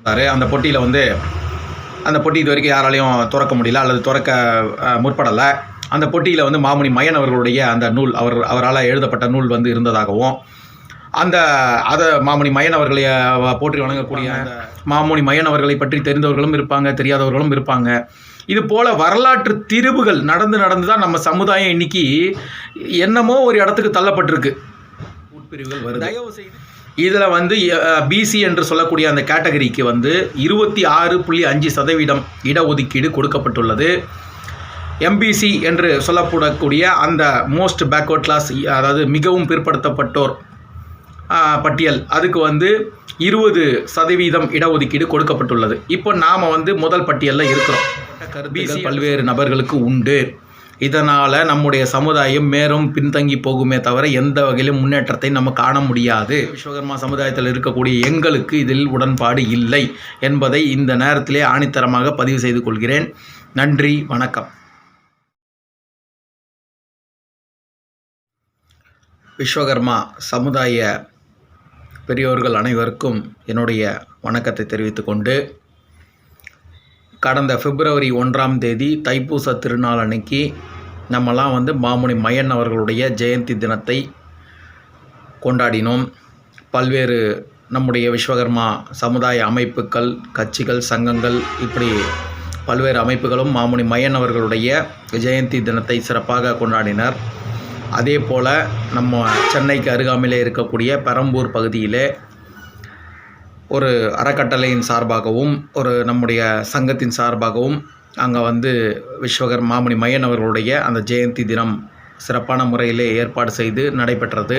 இருந்தாரு. அந்த பொட்டியில் வந்து அந்த பொட்டி இது வரைக்கும் யாராலையும் திறக்க முடியல அல்லது திறக்க முற்படலை. அந்த பொட்டியில் வந்து மாமுனி மயன் அவர்களுடைய அந்த நூல் அவர் அவரால் எழுதப்பட்ட நூல் வந்து இருந்ததாகவும் அந்த அதை மாமுனி மயன் அவர்களை போற்றி வணங்கக்கூடிய அந்த மாமுனி மயன் அவர்களை பற்றி தெரிந்தவர்களும் இருப்பாங்க தெரியாதவர்களும் இருப்பாங்க. இது போல வரலாற்று திரிவுகள் நடந்து நடந்து தான் நம்ம சமுதாயம் இன்னைக்கு என்னமோ ஒரு இடத்துக்கு தள்ளப்பட்டிருக்கு. உட்பிரிவுகள் வருது தயவு செய்து இதில் வந்து பிசி என்று சொல்லக்கூடிய அந்த கேட்டகரிக்கு வந்து இருபத்தி ஆறு புள்ளி அஞ்சு சதவீதம் இடஒதுக்கீடு கொடுக்கப்பட்டுள்ளது. எம்பிசி என்று சொல்லப்படக்கூடிய அந்த மோஸ்ட் பேக்வர்ட் கிளாஸ் அதாவது மிகவும் பிற்படுத்தப்பட்டோர் பட்டியல் அதுக்கு வந்து இருபது சதவீதம் இடஒதுக்கீடு கொடுக்கப்பட்டுள்ளது. இப்போ நாம் வந்து முதல் பட்டியலில் இருக்கிறோம். கருத்துகள் பல்வேறு நபர்களுக்கு உண்டு. இதனால் நம்முடைய சமுதாயம் மேலும் பின்தங்கி போகுமே தவிர எந்த வகையிலும் முன்னேற்றத்தை நம்ம காண முடியாது. விஸ்வகர்மா சமுதாயத்தில் இருக்கக்கூடிய எங்களுக்கு இதில் உடன்பாடு இல்லை என்பதை இந்த நேரத்திலே ஆணித்தரமாக பதிவு செய்து கொள்கிறேன். நன்றி வணக்கம். விஸ்வகர்மா சமுதாய பெரியோர்கள் அனைவருக்கும் என்னுடைய வணக்கத்தை தெரிவித்துக்கொண்டு கடந்த பிப்ரவரி ஒன்றாம் தேதி தைப்பூச திருநாள் அன்னைக்கு நம்மலாம் வந்து மாமுனி மயன் அவர்களுடைய ஜெயந்தி தினத்தை கொண்டாடினோம். பல்வேறு நம்முடைய விஸ்வகர்மா சமுதாய அமைப்புகள் கட்சிகள் சங்கங்கள் இப்படி பல்வேறு அமைப்புகளும் மாமுனி மயன் அவர்களுடைய ஜெயந்தி தினத்தை சிறப்பாக கொண்டாடினர். அதே போல் நம்ம சென்னைக்கு அருகாமையிலே இருக்கக்கூடிய பெரம்பூர் பகுதியிலே ஒரு அறக்கட்டளையின் சார்பாகவும் ஒரு நம்முடைய சங்கத்தின் சார்பாகவும் அங்கே வந்து விஸ்வகர் மாமுனி மையன் அவர்களுடைய அந்த ஜெயந்தி தினம் சிறப்பான முறையிலே ஏற்பாடு செய்து நடைபெற்றது.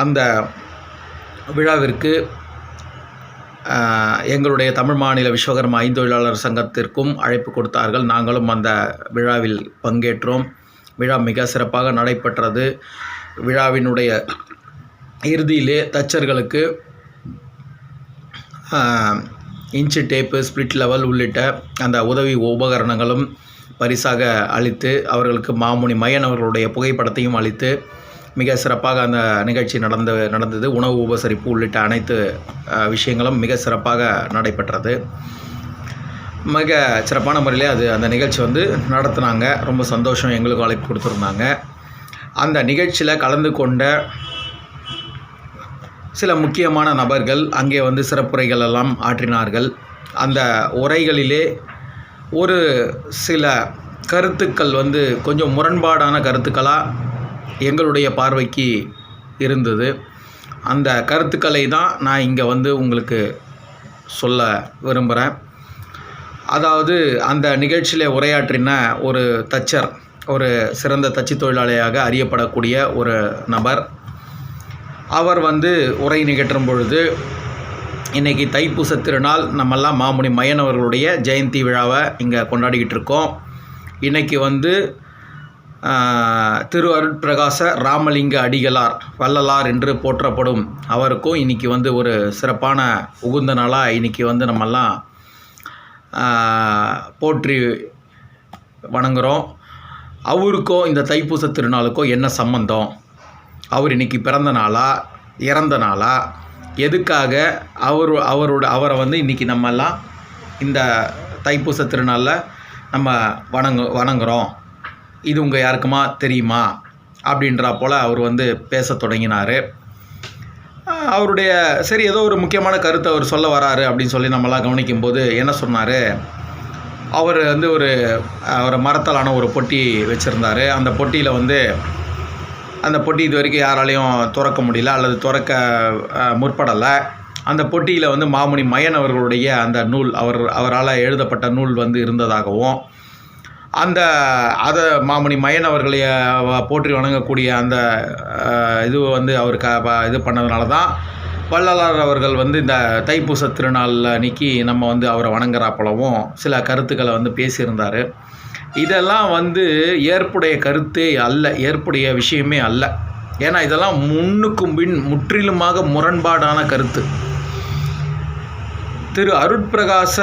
அந்த விழாவிற்கு எங்களுடைய தமிழ் மாநில விஸ்வகர்மா ஐந்தொழிலாளர் சங்கத்திற்கும் அழைப்பு கொடுத்தார்கள். நாங்களும் அந்த விழாவில் பங்கேற்றோம். விழா மிக சிறப்பாக நடைபெற்றது. விழாவினுடைய இறுதியிலே தச்சர்களுக்கு இன்ச்சு டேப்பு ஸ்பிளிட் லெவல் உள்ளிட்ட அந்த உதவி உபகரணங்களும் பரிசாக அளித்து அவர்களுக்கு மாமுனி மயன் அவர்களுடைய புகைப்படத்தையும் அளித்து மிக சிறப்பாக அந்த நிகழ்ச்சி நடந்து நடந்தது. உணவு உபசரிப்பு உள்ளிட்ட அனைத்து விஷயங்களும் மிக சிறப்பாக நடைபெற்றது. மிக சிறப்பான முறையில் அது அந்த நிகழ்ச்சி வந்து நடத்துனாங்க. ரொம்ப சந்தோஷம் எங்களுக்கும் அழைப்பு கொடுத்துருந்தாங்க. அந்த நிகழ்ச்சியில் கலந்து கொண்ட சில முக்கியமான நபர்கள் அங்கே வந்து சிறப்புரைகள் எல்லாம் ஆற்றினார்கள். அந்த உரைகளிலே ஒரு சில கருத்துக்கள் வந்து கொஞ்சம் முரண்பாடான கருத்துக்களாக எங்களுடைய பார்வைக்கு இருந்தது. அந்த கருத்துக்களை தான் நான் இங்கே வந்து உங்களுக்கு சொல்ல விரும்புகிறேன் அதாவது அந்த நிகழ்ச்சியில் உரையாற்றின ஒரு தச்சர் ஒரு சிறந்த தச்சு தொழிலாளியாக அறியப்படக்கூடிய ஒரு நபர் அவர் வந்து உரை நிகழ்த்தும் பொழுது இன்றைக்கி தைப்பூச திருநாள் நம்மெல்லாம் மாமுனி மயனவர்களுடைய ஜெயந்தி விழாவை இங்கே கொண்டாடிக்கிட்டு இருக்கோம். இன்றைக்கி வந்து திரு அருட்பிரகாச ராமலிங்க அடிகளார் வள்ளலார் என்று போற்றப்படும் அவருக்கும் இன்றைக்கி வந்து ஒரு சிறப்பான உகுந்த நாளாக இன்றைக்கி வந்து நம்மெல்லாம் போற்றி வணங்குகிறோம் அவருக்கும் இந்த தைப்பூச திருநாளுக்கும் என்ன சம்பந்தம்? அவர் இன்னைக்கு பிறந்த நாளா? இறந்த நாளா? எதுக்காக அவர் அவரோட அவரை வந்து இன்றைக்கி நம்மெல்லாம் இந்த தைப்பூச திருநாளில் நம்ம வணங்கு வணங்குறோம். இது உங்கள் யாருக்குமா தெரியுமா? அப்படின்றா போல் அவர் வந்து பேசத் தொடங்கினார். அவருடைய சரி ஏதோ ஒரு முக்கியமான கருத்தை அவர் சொல்ல வராரு அப்படின்னு சொல்லி நம்மலாம் கவனிக்கும்போது என்ன சொன்னார்? அவர் வந்து ஒரு அவர் ஒரு மரத்தாலான ஒரு பொட்டி வச்சுருந்தாரு. அந்த பொட்டியில் வந்து அந்த பொட்டி இது வரைக்கும் யாராலையும் திறக்க முடியல அல்லது திறக்க முற்படலை. அந்த பொட்டியில் வந்து மாமுனி மயன் அவர்களுடைய அந்த நூல் அவர் அவரால் எழுதப்பட்ட நூல் வந்து இருந்ததாகவும் அந்த அதை மாமுனி மயன் அவர்களைய போற்றி வணங்கக்கூடிய அந்த இது வந்து அவர் க ப- இது பண்ணதுனால தான் வள்ளலார் அவர்கள் வந்து இந்த தைப்பூச திருநாளில் அன்னைக்கு நம்ம வந்து அவரை வணங்குறாப்பளவும் சில கருத்துக்களை வந்து பேசியிருந்தார். இதெல்லாம் வந்து ஏற்புடைய கருத்தே அல்ல ஏற்புடைய விஷயமே அல்ல. ஏன்னா இதெல்லாம் முன்னுக்கும் பின் முற்றிலுமாக முரண்பாடான கருத்து. திரு அருட்பிரகாச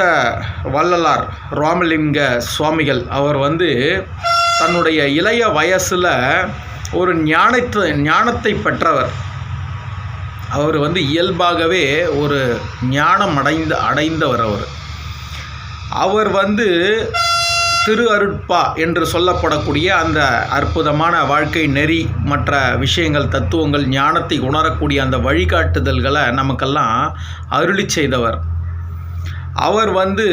வள்ளலார் ராமலிங்க சுவாமிகள் அவர் வந்து தன்னுடைய இளைய வயசில் ஒரு ஞானத்தை ஞானத்தை பெற்றவர். அவர் வந்து இயல்பாகவே ஒரு ஞானம் அடைந்த அடைந்தவர் அவர். அவர் வந்து திரு அருட்பா என்று சொல்லப்படக்கூடிய அந்த அற்புதமான வாழ்க்கை நெறி மற்ற விஷயங்கள் தத்துவங்கள் ஞானத்தை உணரக்கூடிய அந்த வழிகாட்டுதல்களை நமக்கெல்லாம் அருளி செய்தவர். அவர் வந்து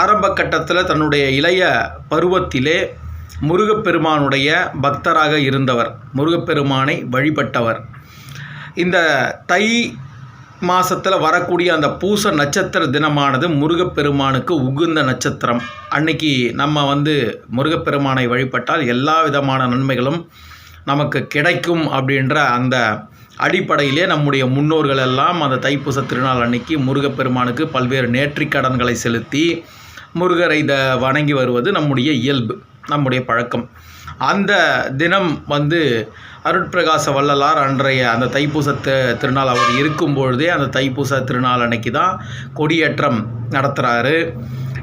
ஆரம்ப கட்டத்தில் தன்னுடைய இளைய பருவத்திலே முருகப்பெருமானுடைய பக்தராக இருந்தவர் முருகப்பெருமானை வழிபட்டவர். இந்த தை மாதத்தில் வரக்கூடிய அந்த பூச நட்சத்திர தினமானது முருகப்பெருமானுக்கு உகுந்த நட்சத்திரம். அன்னைக்கு நம்ம வந்து முருகப்பெருமானை வழிபட்டால் எல்லா விதமான நன்மைகளும் நமக்கு கிடைக்கும் அப்படின்ற அந்த அடிப்படையிலே நம்முடைய முன்னோர்கள் எல்லாம் அந்த தைப்பூச திருநாள் அன்னைக்கு முருகப்பெருமானுக்கு பல்வேறு நேற்றிக்கடன்களை செலுத்தி முருகரை த வணங்கி வருவது நம்முடைய இயல்பு நம்முடைய பழக்கம். அந்த தினம் வந்து அருட்பிரகாச வள்ளலார் அன்றைய அந்த தைப்பூச திருநாள் அவர் இருக்கும் பொழுதே அந்த தைப்பூச திருநாள் அன்னைக்கு தான் கொடியேற்றம் நடத்துகிறாரு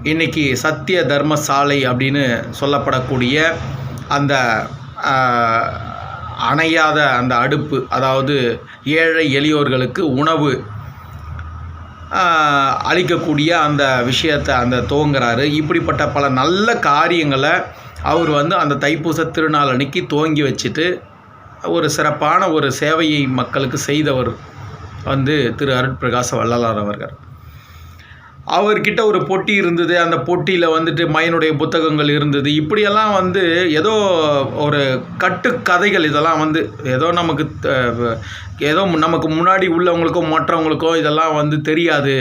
இன்னைக்கு சத்திய தர்ம சாலை அப்படின்னு சொல்லப்படக்கூடிய அந்த அணையாத அந்த அடுப்பு அதாவது ஏழை எளியோர்களுக்கு உணவு அளிக்கக்கூடிய அந்த விஷயத்தை அந்த துவங்குறாரு. இப்படிப்பட்ட பல நல்ல காரியங்களை அவர் வந்து அந்த தைப்பூச திருநாள் அன்னைக்கு துவங்கி வச்சுட்டு ஒரு சிறப்பான ஒரு சேவையை மக்களுக்கு செய்தவர் வந்து திரு அருட்பிரகாச வள்ளலார் அவர்கள். அவர்கிட்ட ஒரு பொட்டி இருந்தது. அந்த பொட்டியில் வந்துட்டு மயனுடைய புத்தகங்கள் இருந்தது. இப்படியெல்லாம் வந்து ஏதோ ஒரு கட்டுக்கதைகள் இதெல்லாம் வந்து ஏதோ நமக்கு ஏதோ நமக்கு முன்னாடி உள்ளவங்களுக்கோ மற்றவங்களுக்கோ இதெல்லாம் வந்து தெரியாது.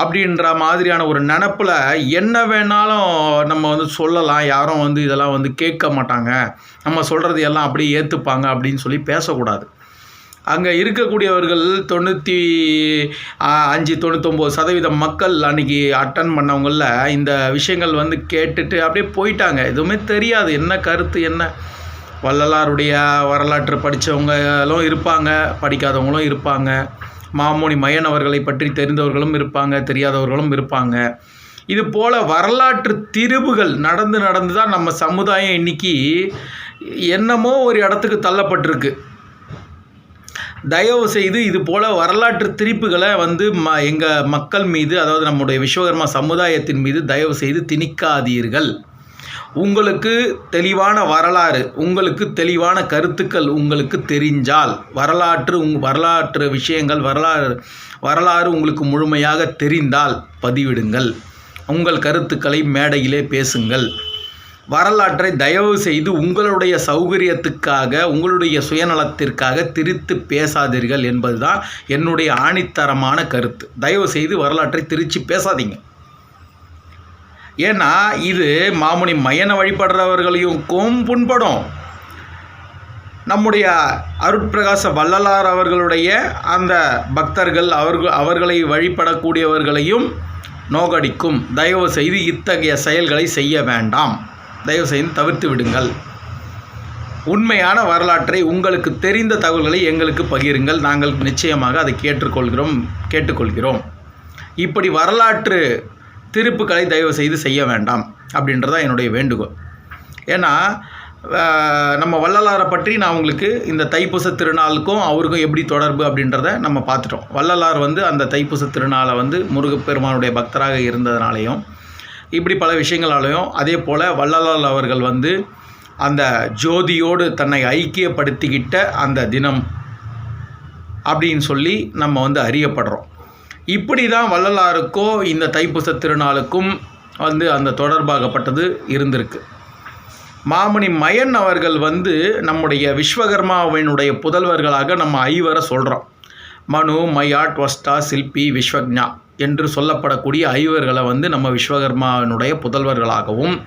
அப்படின்ற மாதிரியான ஒரு நினப்பில் என்ன வேணாலும் நம்ம வந்து சொல்லலாம். யாரும் வந்து இதெல்லாம் வந்து கேட்க மாட்டாங்க. நம்ம சொல்கிறது எல்லாம் அப்படியே ஏற்றுப்பாங்க அப்படின்னு சொல்லி பேசக்கூடாது. அங்கே இருக்கக்கூடியவர்கள் தொண்ணூற்றி அஞ்சு தொண்ணூத்தொம்பது சதவீதம் மக்கள் அன்றைக்கி அட்டன் பண்ணவங்களில் இந்த விஷயங்கள் வந்து கேட்டுட்டு அப்படியே போயிட்டாங்க. எதுவுமே தெரியாது. என்ன கருத்து என்ன? வள்ளலாருடைய வரலாற்று படித்தவங்களும் இருப்பாங்க படிக்காதவங்களும் இருப்பாங்க. மாமோனி மயன் அவர்களை பற்றி தெரிந்தவர்களும் இருப்பாங்க தெரியாதவர்களும் இருப்பாங்க. இது போல் வரலாற்று திரிவுகள் நடந்து நடந்து தான் நம்ம சமுதாயம் இன்னைக்கு என்னமோ ஒரு இடத்துக்கு தள்ளப்பட்டிருக்கு. தயவு செய்து இது போல் வரலாற்று திரிப்புகளை வந்து ம எங்கள் மக்கள் மீது அதாவது நம்முடைய விஸ்வகர்மா சமுதாயத்தின் மீது தயவு செய்து திணிக்காதீர்கள். உங்களுக்கு தெளிவான வரலாறு உங்களுக்கு தெளிவான கருத்துக்கள் உங்களுக்கு தெரிஞ்சால் வரலாற்று உங் வரலாற்று விஷயங்கள் வரலாறு வரலாறு உங்களுக்கு முழுமையாக தெரிந்தால் பதிவிடுங்கள். உங்கள் கருத்துக்களை மேடையிலே பேசுங்கள். வரலாற்றை தயவு செய்து உங்களுடைய சௌகரியத்துக்காக உங்களுடைய சுயநலத்திற்காக திரித்து பேசாதீர்கள் என்பதுதான் என்னுடைய ஆணித்தரமான கருத்து. தயவு செய்து வரலாற்றை திரித்து பேசாதீங்க. ஏன்னா இது மாமுனி மயனை வழிபடுறவர்களையும் புண்படும். நம்முடைய அருட்பிரகாச வள்ளலார் அவர்களுடைய அந்த பக்தர்கள் அவர்கள் அவர்களை வழிபடக்கூடியவர்களையும் நோகடிக்கும். தயவு செய்து இத்தகைய செயல்களை செய்ய வேண்டாம். தயவு செய்து தவிர்த்து விடுங்கள். உண்மையான வரலாற்றை உங்களுக்கு தெரிந்த தகவல்களை எங்களுக்கு பகிருங்கள். நாங்கள் நிச்சயமாக அதை கேட்டுக்கொள்கிறோம் கேட்டுக்கொள்கிறோம். இப்படி வரலாற்று திருப்புக்களை தயவு செய்து செய்ய வேண்டாம் அப்படின்றதான் என்னுடைய வேண்டுகோள். ஏன்னா நம்ம வள்ளலாரை பற்றி நான் உங்களுக்கு இந்த தைப்பூச திருநாளுக்கும் அவருக்கும் எப்படி தொடர்பு அப்படின்றத நம்ம பார்த்துட்டோம். வள்ளலார் வந்து அந்த தைப்பூச திருநாளை வந்து முருகப்பெருமானுடைய பக்தராக இருந்ததுனாலையும் இப்படி பல விஷயங்களாலையும் அதே போல் வள்ளலார் அவர்கள் வந்து அந்த ஜோதியோடு தன்னை ஐக்கியப்படுத்திக்கிட்ட அந்த தினம் அப்படின்னு சொல்லி நம்ம வந்து அறியப்படுறோம். இப்படி தான் வள்ளலாருக்கோ இந்த தைப்பூச திருநாளுக்கும் வந்து அந்த தொடர்பாகப்பட்டது இருந்திருக்கு. மாமணி மயன் அவர்கள் வந்து நம்முடைய விஸ்வகர்மாவினுடைய புதல்வர்களாக நம்ம ஐவரை சொல்கிறோம் மனு மயாட் வஸ்டா சில்பி விஸ்வக்ஞா என்று சொல்லப்படக்கூடிய ஐவர்களை வந்து நம்ம விஸ்வகர்மாவினுடைய புதல்வர்களாகவும்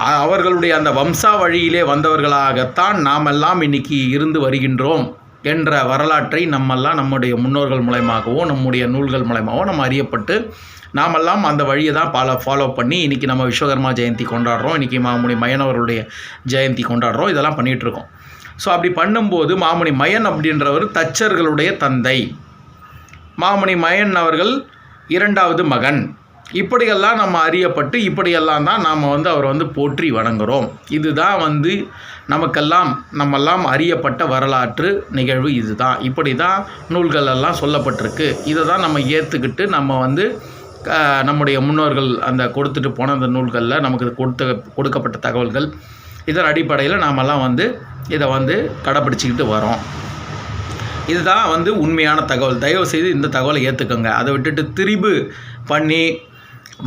அவர்களுடைய அந்த வம்சா வழியிலே வந்தவர்களாகத்தான் நாமெல்லாம் இன்னைக்கு இருந்து வருகின்றோம். என்ற வரலாற்றை நம்மெல்லாம் நம்முடைய முன்னோர்கள் மூலயமாகவோ நம்முடைய நூல்கள் மூலயமாகவோ நம்ம அறியப்பட்டு நாமெல்லாம் அந்த வழியை தான் ஃபாலோ ஃபாலோ பண்ணி இன்றைக்கி நம்ம விஸ்வகர்மா ஜெயந்தி கொண்டாடுறோம் இன்றைக்கி மாமுனி மயனவருடைய ஜெயந்தி கொண்டாடுறோம் இதெல்லாம் பண்ணிகிட்ருக்கோம் ஸோ அப்படி பண்ணும்போது மாமுனி மயன் அப்படின்றவர் தச்சர்களுடைய தந்தை. மாமுனி மயன் அவர்கள் இரண்டாவது மகன். இப்படியெல்லாம் நம்ம அறியப்பட்டு இப்படியெல்லாம் தான் நாம் வந்து அவரை வந்து போற்றி வணங்குகிறோம் இதுதான் வந்து நமக்கெல்லாம் நம்மெல்லாம் அறியப்பட்ட வரலாற்று நிகழ்வு இதுதான். இப்படி தான் நூல்களெல்லாம் சொல்லப்பட்டிருக்கு. இதை தான் நம்ம ஏற்றுக்கிட்டு நம்ம வந்து நம்முடைய முன்னோர்கள் அந்த கொடுத்துட்டு போன அந்த நூல்களில் நமக்கு கொடுத்த கொடுக்கப்பட்ட தகவல்கள் இதன் அடிப்படையில் நாமெல்லாம் வந்து இதை வந்து கடைப்பிடிச்சிக்கிட்டு வரோம். இதுதான் வந்து உண்மையான தகவல். தயவு செய்து இந்த தகவலை ஏற்றுக்கோங்க அதை விட்டுட்டு திரிபு பண்ணி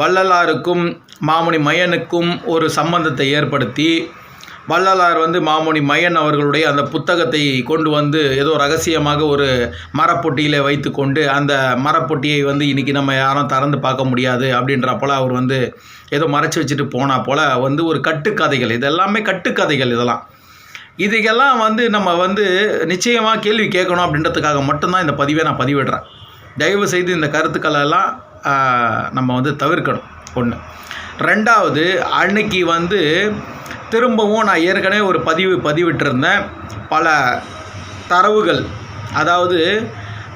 வள்ளலாருக்கும் மாமுனி மையனுக்கும் ஒரு சம்பந்தத்தை ஏற்படுத்தி வள்ளலார் வந்து மாமுனி மையன் அவர்களுடைய அந்த புத்தகத்தை கொண்டு வந்து ஏதோ ரகசியமாக ஒரு மரப்பொட்டியில் வைத்துக்கொண்டு அந்த மரப்பொட்டியை வந்து இன்றைக்கி நம்ம யாரும் திறந்து பார்க்க முடியாது அப்படின்ற போல் அவர் வந்து ஏதோ மறைச்சி வச்சுட்டு போனால் போல் வந்து ஒரு கட்டுக்கதைகள். இதெல்லாமே கட்டுக்கதைகள் இதெல்லாம். இதுக்கெல்லாம் வந்து நம்ம வந்து நிச்சயமாக கேள்வி கேட்கணும் அப்படின்றதுக்காக மட்டும்தான் இந்த பதிவை நான் பதிவிடுறேன். தயவு செய்து இந்த கருத்துக்களை எல்லாம் நம்ம வந்து தவிர்க்கணும். ஒன்று ரெண்டாவது அன்னைக்கு வந்து திரும்பவும் நான் ஏற்கனவே ஒரு பதிவு பதிவிட்டிருந்தேன். பல தரவுகள். அதாவது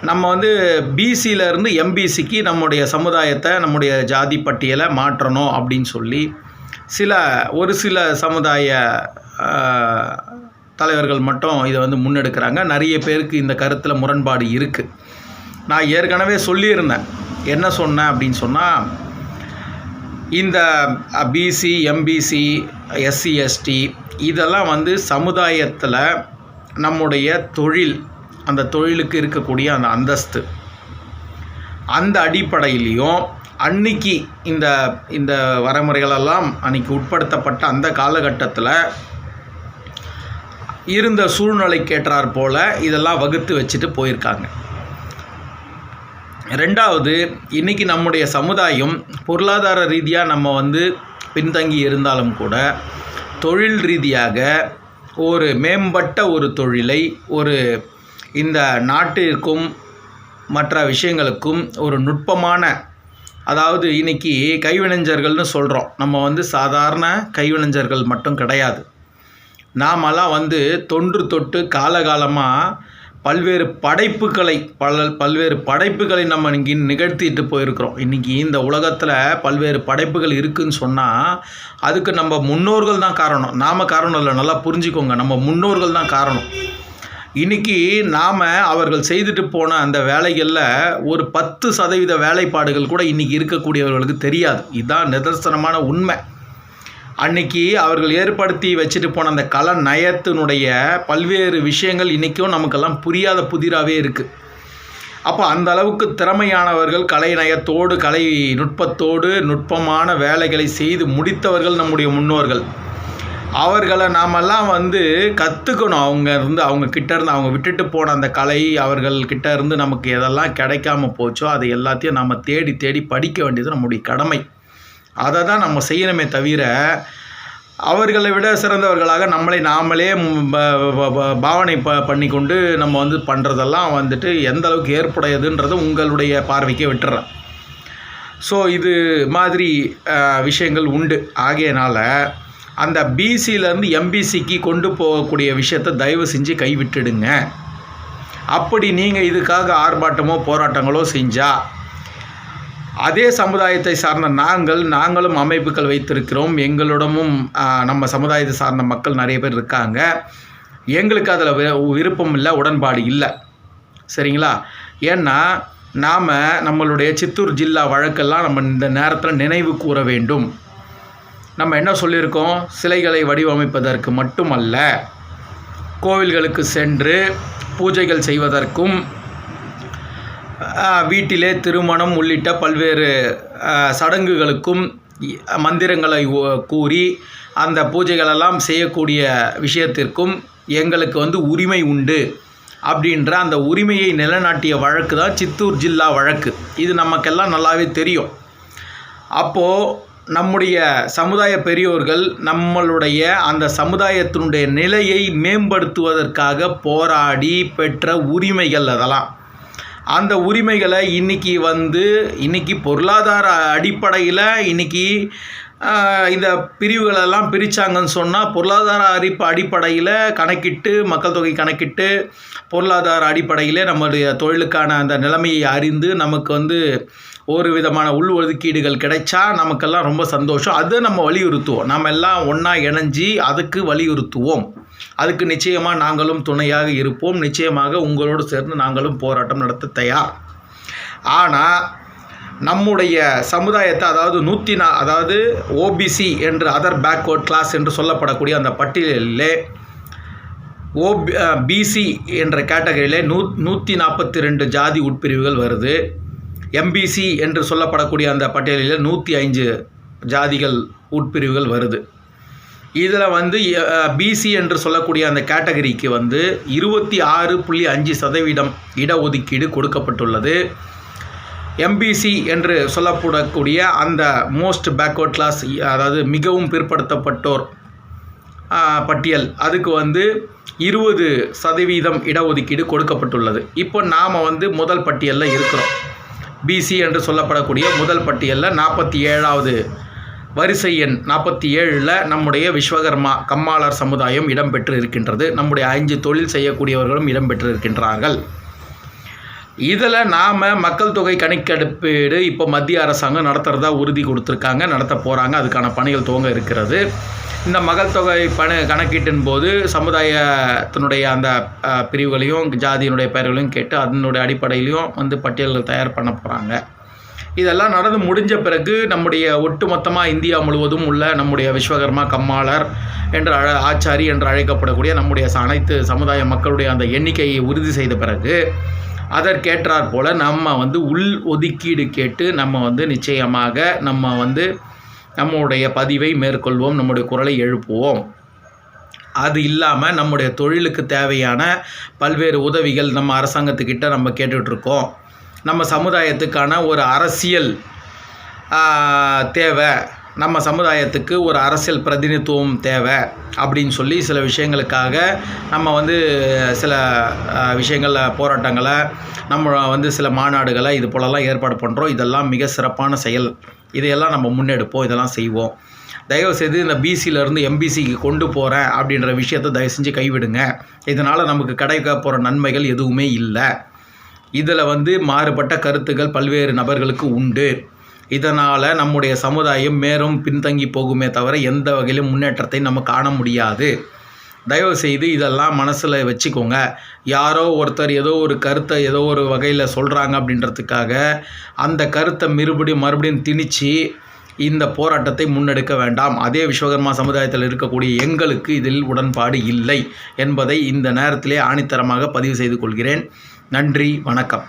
நம்ம வந்து பிசியில இருந்து எம்பிசிக்கு நம்முடைய சமுதாயத்தை நம்முடைய ஜாதி பட்டியலை மாற்றணும் அப்படின்னு சொல்லி சில ஒரு சில சமுதாய தலைவர்கள் மட்டும் இதை வந்து முன்னெடுக்கிறாங்க. நிறைய பேருக்கு இந்த கருத்தில் முரண்பாடு இருக்குது நான் ஏற்கனவே சொல்லியிருந்தேன். என்ன சொன்னேன் அப்படின்னு சொன்னால் இந்த பிசி எம்பிசி எஸ்சி எஸ்டி இதெல்லாம் வந்து சமுதாயத்தில் நம்முடைய தொழில் அந்த தொழிலுக்கு இருக்கக்கூடிய அந்த அந்தஸ்து. அந்த அடிப்படையிலையும் அன்னைக்கு இந்த இந்த வரைமுறைகளெல்லாம் அன்னைக்கு உட்படுத்தப்பட்ட அந்த காலகட்டத்தில் இருந்த சூழ்நிலைக்கேற்றாற் போல் இதெல்லாம் வகுத்து வச்சுட்டு போயிருக்காங்க. ரெண்டாவது இன்னைக்கு நம்முடைய சமுதாயம் பொருளாதார ரீதியாக நம்ம வந்து பின்தங்கி இருந்தாலும் கூட தொழில் ரீதியாக ஒரு மேம்பட்ட ஒரு தொழிலை ஒரு இந்த நாட்டிற்கும் மற்ற விஷயங்களுக்கும் ஒரு நுட்பமான அதாவது இன்னைக்கு கைவினைஞர்கள்னு சொல்கிறோம் நம்ம வந்து சாதாரண கைவினைஞர்கள் மட்டும் கிடையாது. நாமெல்லாம் வந்து தொன்று தொட்டு காலகாலமாக பல்வேறு படைப்புகளை பல பல்வேறு படைப்புகளை நம்ம இங்கே நிகழ்த்திட்டு போயிருக்கிறோம். இன்றைக்கி இந்த உலகத்தில் பல்வேறு படைப்புகள் இருக்குதுன்னு சொன்னால் அதுக்கு நம்ம முன்னோர்கள் தான் காரணம். நாம் காரணம் இல்லை நல்லா புரிஞ்சுக்கோங்க. நம்ம முன்னோர்கள் தான் காரணம். இன்னைக்கு நாம் அவர்கள் செய்துட்டு போன அந்த வேலைகளில் ஒரு பத்து சதவீத வேலைப்பாடுகள் கூட இன்றைக்கி இருக்கக்கூடியவர்களுக்கு தெரியாது. இதுதான் நிதர்சனமான உண்மை. அன்னைக்கு அவர்கள் ஏற்படுத்தி வச்சுட்டு போன அந்த கல நயத்தினுடைய பல்வேறு விஷயங்கள் இன்றைக்கும் நமக்கெல்லாம் புரியாத புதிராகவே இருக்குது அப்போ அந்த அளவுக்கு திறமையானவர்கள் கலை நயத்தோடு கலை நுட்பத்தோடு நுட்பமான வேலைகளை செய்து முடித்தவர்கள் நம்முடைய முன்னோர்கள். அவர்களை நாமெல்லாம் வந்து கற்றுக்கணும் அவங்க இருந்து அவங்க கிட்ட இருந்து அவங்க விட்டுட்டு போன அந்த கலை அவர்கள் கிட்ட இருந்து நமக்கு எதெல்லாம் கிடைக்காம போச்சோ அதை எல்லாத்தையும் நம்ம தேடி தேடி படிக்க வேண்டியது நம்முடைய கடமை. அதை தான் நம்ம செய்யணுமே தவிர அவர்களை விட சிறந்தவர்களாக நம்மளை நாமளே பாவனை ப பண்ணி கொண்டு நம்ம வந்து பண்ணுறதெல்லாம் வந்துட்டு எந்த அளவுக்கு ஏற்புடையதுன்றது உங்களுடைய பார்வைக்கே விட்டுறேன். ஸோ இது மாதிரி விஷயங்கள் உண்டு. ஆகையினால் அந்த பிசியிலேருந்து எம்பிசிக்கு கொண்டு போகக்கூடிய விஷயத்தை தயவு செஞ்சு கைவிட்டுடுங்க. அப்படி நீங்கள் இதுக்காக ஆர்ப்பாட்டமோ போராட்டங்களோ செஞ்சால் அதே சமுதாயத்தை சார்ந்த நாங்கள் நாங்களும் அமைப்புகள் வைத்திருக்கிறோம். எங்களிடமும் நம்ம சமுதாயத்தை சார்ந்த மக்கள் நிறைய பேர் இருக்காங்க. எங்களுக்கு அதில் விருப்பம் இல்லை உடன்பாடு இல்லை. சரிங்களா? ஏன்னா நாம் நம்மளுடைய சித்தூர் ஜில்லா வழக்கெல்லாம் நம்ம இந்த நேரத்தில் நினைவு கூற வேண்டும். நம்ம என்ன சொல்லியிருக்கோம்? சிலைகளை வடிவமைப்பதற்கு மட்டுமல்ல கோவில்களுக்கு சென்று பூஜைகள் செய்வதற்கும் வீட்டிலே திருமணம் உள்ளிட்ட பல்வேறு சடங்குகளுக்கும் மந்திரங்களை ஓ- கூறி அந்த பூஜைகளெல்லாம் செய்யக்கூடிய விஷயத்திற்கும் எங்களுக்கு வந்து உரிமை உண்டு அப்படின்ற அந்த உரிமையை நிலைநாட்டிய வழக்கு தான் சித்தூர் ஜில்லா வழக்கு. இது நமக்கெல்லாம் நல்லாவே தெரியும். அப்போது நம்முடைய சமுதாய பெரியோர்கள் நம்மளுடைய அந்த சமுதாயத்தினுடைய நிலையை மேம்படுத்துவதற்காக போராடி பெற்ற உரிமைகள் அதெல்லாம். அந்த உரிமைகளை இன்னைக்கு வந்து இன்னைக்கு பொருளாதார அடிப்படையில் இன்றைக்கி இந்த பிரிவுகளெல்லாம் பிரித்தாங்கன்னு சொன்னால் பொருளாதார அறிப்பு அடிப்படையில் கணக்கிட்டு மக்கள் தொகை கணக்கிட்டு பொருளாதார அடிப்படையில் நம்மளுடைய தொழிலுக்கான அந்த நிலைமையை அறிந்து நமக்கு வந்து ஒரு விதமான உள் ஒதுக்கீடுகள் கிடைச்சா நமக்கெல்லாம் ரொம்ப சந்தோஷம். அதை நம்ம வலியுறுத்துவோம். நம்ம எல்லாம் ஒன்றா இணைஞ்சி அதுக்கு வலியுறுத்துவோம். அதுக்கு நிச்சயமாக நாங்களும் துணையாக இருப்போம். நிச்சயமாக உங்களோடு சேர்ந்து நாங்களும் போராட்டம் நடத்த தயார். ஆனால் நம்முடைய சமுதாயத்தை அதாவது நூற்றி நா அதாவது ஓபிசி என்று அதர் பேக்வேர்ட் கிளாஸ் என்று சொல்லப்படக்கூடிய அந்த பட்டியலிலே ஓ பிசி என்ற கேட்டகரியிலே நூ நூற்றி நாற்பத்தி ரெண்டு ஜாதி உட்பிரிவுகள் வருது. எம்பிசி என்று சொல்லப்படக்கூடிய அந்த பட்டியலில் நூற்றி ஐந்து ஜாதிகள் உட்பிரிவுகள் வருது. இதில் வந்து பிசி என்று சொல்லக்கூடிய அந்த கேட்டகரிக்கு வந்து இருபத்தி ஆறு புள்ளி அஞ்சு சதவீதம் இடஒதுக்கீடு கொடுக்கப்பட்டுள்ளது. எம்பிசி என்று சொல்லப்படக்கூடிய அந்த மோஸ்ட் பேக்வர்ட் கிளாஸ் அதாவது மிகவும் பிற்படுத்தப்பட்டோர் பட்டியல் அதுக்கு வந்து இருபது சதவீதம் இடஒதுக்கீடு கொடுக்கப்பட்டுள்ளது. இப்போ நாம் வந்து முதல் பட்டியலில் இருக்கிறோம். பிசி என்று சொல்லப்படக்கூடிய முதல் பட்டியலில் நாற்பத்தி ஏழாவது வரிசை எண் நாற்பத்தி ஏழில் நம்முடைய விஸ்வகர்மா கம்மாளர் சமுதாயம் இடம்பெற்று இருக்கின்றது நம்முடைய அஞ்சு தொழில் செய்யக்கூடியவர்களும் இடம்பெற்று இருக்கின்றார்கள் இதில் நாம் மக்கள் தொகை கணக்கெடுப்பீடு இப்போ மத்திய அரசாங்கம் நடத்துகிறதா உறுதி கொடுத்துருக்காங்க நடத்த போகிறாங்க அதுக்கான பணிகள் துவங்க இருக்கிறது. இந்த மகள் தொகை பண கணக்கீட்டின் போது சமுதாயத்தினுடைய அந்த பிரிவுகளையும் ஜாதியினுடைய பெயர்களையும் கேட்டு அதனுடைய அடிப்படையிலையும் வந்து பட்டியல்கள் தயார் பண்ண போகிறாங்க இதெல்லாம் நடந்து முடிஞ்ச பிறகு நம்முடைய ஒட்டுமொத்தமாக இந்தியா முழுவதும் உள்ள நம்முடைய விஸ்வகர்மா கம்மாளர் என்ற அழ ஆச்சாரி என்று அழைக்கப்படக்கூடிய நம்முடைய அனைத்து சமுதாய மக்களுடைய அந்த எண்ணிக்கையை உறுதி செய்த பிறகு அதற்கேற்றாற் போல் நம்ம வந்து உள் ஒதுக்கீடு கேட்டு நம்ம வந்து நிச்சயமாக நம்ம வந்து நம்முடைய பதிவை மேற்கொள்வோம் நம்முடைய குரலை எழுப்புவோம். அது இல்லாமல் நம்முடைய தொழிலுக்கு தேவையான பல்வேறு உதவிகள் நம்ம அரசாங்கத்துக்கிட்ட நம்ம கேட்டுட்ருக்கோம். நம்ம சமுதாயத்துக்கான ஒரு அரசியல் தேவை. நம்ம சமுதாயத்துக்கு ஒரு அரசியல் பிரதிநிதித்துவம் தேவை அப்படின்னு சொல்லி சில விஷயங்களுக்காக நம்ம வந்து சில விஷயங்களில் போராட்டங்களை நம்ம வந்து சில மாநாடுகளை இது போலலாம் ஏற்பாடு பண்ணுறோம் இதெல்லாம் மிக சிறப்பான செயல். இதையெல்லாம் நம்ம முன்னெடுப்போம். இதெல்லாம் செய்வோம். தயவுசெய்து இந்த பிசியிலேருந்து எம்பிசிக்கு கொண்டு போகிறேன் அப்படின்ற விஷயத்தை தயவு செஞ்சு கைவிடுங்க. இதனால் நமக்கு கிடைக்க போகிற நன்மைகள் எதுவுமே இல்லை. இதில் வந்து மாறுபட்ட கருத்துக்கள் பல்வேறு நபர்களுக்கு உண்டு. இதனால் நம்முடைய சமுதாயம் மேலும் பின்தங்கி போகுமே தவிர எந்த வகையிலும் முன்னேற்றத்தை நம்ம காண முடியாது. தயவு செய்து இதெல்லாம் மனசில் வச்சுக்கோங்க. யாரோ ஒருத்தர் ஏதோ ஒரு கருத்தை ஏதோ ஒரு வகையில் சொல்கிறாங்க அப்படின்றதுக்காக அந்த கருத்தை மறுபடியும் மறுபடியும் திணிச்சு இந்த போராட்டத்தை முன்னெடுக்க வேண்டாம். அதே விஸ்வகர்மா சமுதாயத்தில் இருக்கக்கூடிய எங்களுக்கு இதில் உடன்பாடு இல்லை என்பதை இந்த நேரத்திலே ஆணித்தரமாக பதிவு செய்து கொள்கிறேன். நன்றி வணக்கம்.